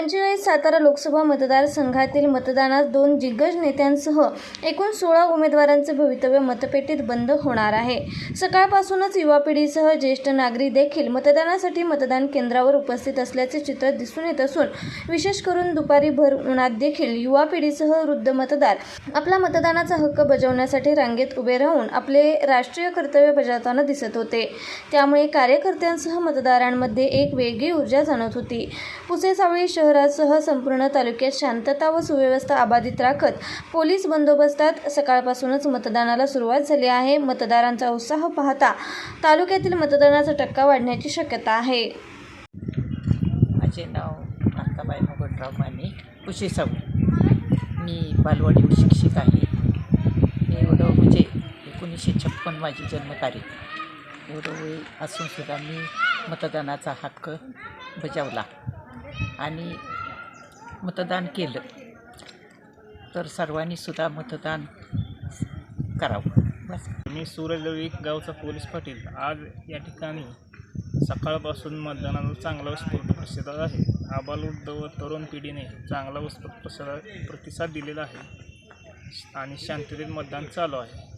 पंचेचाळीस सातारा लोकसभा मतदारसंघातील मतदानात दोन दिग्गज नेत्यांसह एकूण सोळा उमेदवारांचे भवितव्य मतपेटीत बंद होणार आहे. सकाळपासूनच युवा पिढीसह ज्येष्ठ नागरिक देखील मतदानासाठी मतदान केंद्रावर उपस्थित असल्याचे चित्र दिसून येत असून विशेष करून दुपारी भर उन्हात देखील युवा पिढीसह वृद्ध मतदार आपला मतदानाचा हक्क बजावण्यासाठी रांगेत उभे राहून आपले राष्ट्रीय कर्तव्य बजावताना दिसत होते. त्यामुळे कार्यकर्त्यांसह मतदारांमध्ये एक वेगळी ऊर्जा जाणवत होती. पुसेसावळी शहर शहरासह संपूर्ण तालुक्यात शांतता व सुव्यवस्था अबाधित राखत पोलीस बंदोबस्तात सकाळपासूनच मतदानाला सुरुवात झाली आहे. मतदारांचा उत्साह पाहता तालुक्यातील मतदानाचा टक्का वाढण्याची शक्यता आहे. माझे नाव कांताबाई मुगटराव माने कुशेसाऊ मी बालवाडी शिक्षिक आहे. एवढं म्हणजे एकोणीसशे छप्पन माझी जन्मतारीख. एवढं वय असूनसुद्धा मी मतदानाचा हक्क बजावला. आणि मतदान केलं. तर सर्वांनी सुद्धा मतदान करावं. बस. मी सूरज लवी गावचा पोलीस पाटील. आज या ठिकाणी सकाळपासून मतदानाचा चांगला उत्स्फूर्त प्रतिसाद आहे. आबालवृद्ध व तरुण पिढीने चांगला उत्स्फूर्त प्रतिसाद प्रतिसाद दिलेला आहे आणि शांततेत मतदान चालू आहे.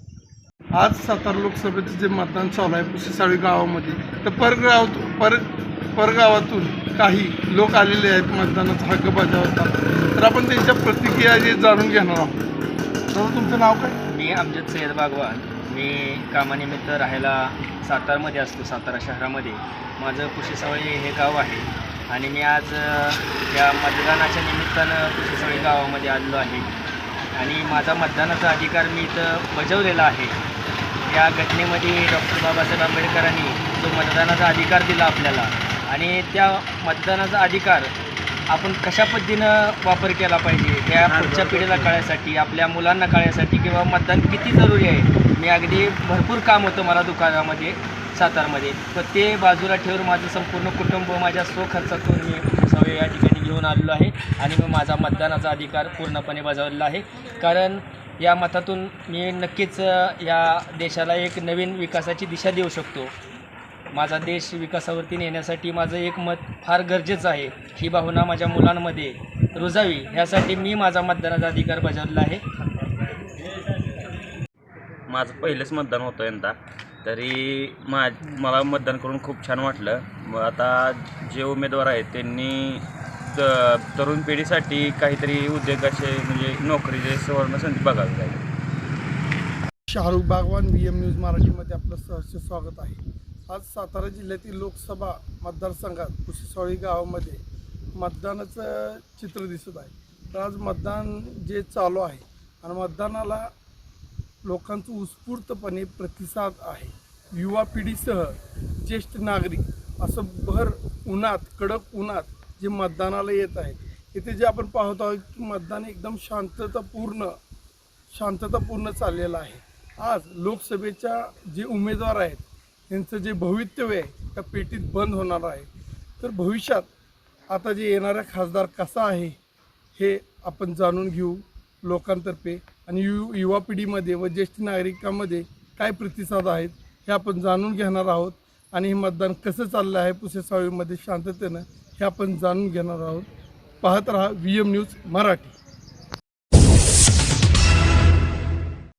आज सातारा लोकसभेचं जे मतदान चालू आहे पुसेसाळी गावामध्ये तर परगाव पर परगावातून काही लोक आलेले आहेत मतदानाचा हक्क बजावतात तर आपण त्यांच्या प्रतिक्रिया जे जाणून घेणार आहोत. तर तुमचं नाव काय? मी अमजद सय्यद बागवान. मी कामानिमित्त राहायला सातारमध्ये असतो सातारा शहरामध्ये. माझं कुशीसावळी हे गाव आहे. आणि मी आज या मतदानाच्या निमित्तानं कुशेसावळी गावामध्ये आलेलो आहे. आणि माझा मतदानाचा अधिकार मी इथं बजावलेला आहे. या घटनेमध्ये डॉक्टर बाबासाहेब आंबेडकरांनी जो मतदानाचा अधिकार दिला आपल्याला आणि त्या मतदानाचा अधिकार आपण कशा पद्धतीनं वापर केला पाहिजे? ह्या पुढच्या पिढीला कळायसाठी आपल्या मुलांना कळायसाठी किंवा मतदान किती जरुरी आहे? मी अगदी भरपूर काम होतं मला दुकानामध्ये सातारमध्ये. पण ते बाजूला ठेवून माझं संपूर्ण कुटुंब माझ्या स्वखर्चातून मी सवय या ठिकाणी घेऊन आलेलो आहे आणि मी माझा मतदानाचा अधिकार पूर्णपणे बजावलेला आहे. कारण या मतातून मी नक्कीच या देशाला एक नवीन विकासाची दिशा देऊ शकतो. माझा देश विकासावरती नेण्यासाठी माझं एक मत फार गरजेचं आहे. ही भावना माझ्या मुलांमध्ये रुजावी. ह्यासाठी मी माझा मतदानाचा अधिकार बजावलेला आहे. माझं पहिलंच मतदान होतं यंदा. तरी मा मला मतदान करून खूप छान वाटलं. मग आता जे उमेदवार आहेत त्यांनी त तरुण पिढीसाठी काहीतरी उद्योग असे म्हणजे नोकरीचे सुवर्ण संधी बघावी लागेल. Shahrukh Bagwan V M news मराठीमध्ये आपलं सहर्ष स्वागत आहे. आज सातारा जिल्ह्यातील लोकसभा मतदारसंघात पुसेसावळी गावामध्ये मतदानाचं चित्र दिसत आहे. तर आज मतदान जे चालू आहे आणि मतदानाला लोकांचं उत्स्फूर्तपणे प्रतिसाद आहे. युवा पिढीसह ज्येष्ठ नागरिक असं भर उन्हात कडक उन्हात जे मतदानाला येत आहे इथे जे आपण पाहत आहोत की मतदान एकदम शांततापूर्ण शांततापूर्ण चाललेलं आहे. आज लोकसभेच्या जे उमेदवार आहेत त्यांचं जे भवितव्य आहे त्या पेटीत बंद होणार आहे. तर भविष्यात आता जे येणारा खासदार कसा आहे हे आपण जाणून घेऊ लोकांतर्फे. आणि यु युवा पिढीमध्ये व ज्येष्ठ नागरिकांमध्ये काय प्रतिसाद आहेत हे आपण जाणून घेणार आहोत. आणि हे मतदान कसं चाललं आहे पुसेसावळीमध्ये शांततेनं हे आपण जाणून घेणार आहोत. पाहत राहा व्ही एम न्यूज मराठी.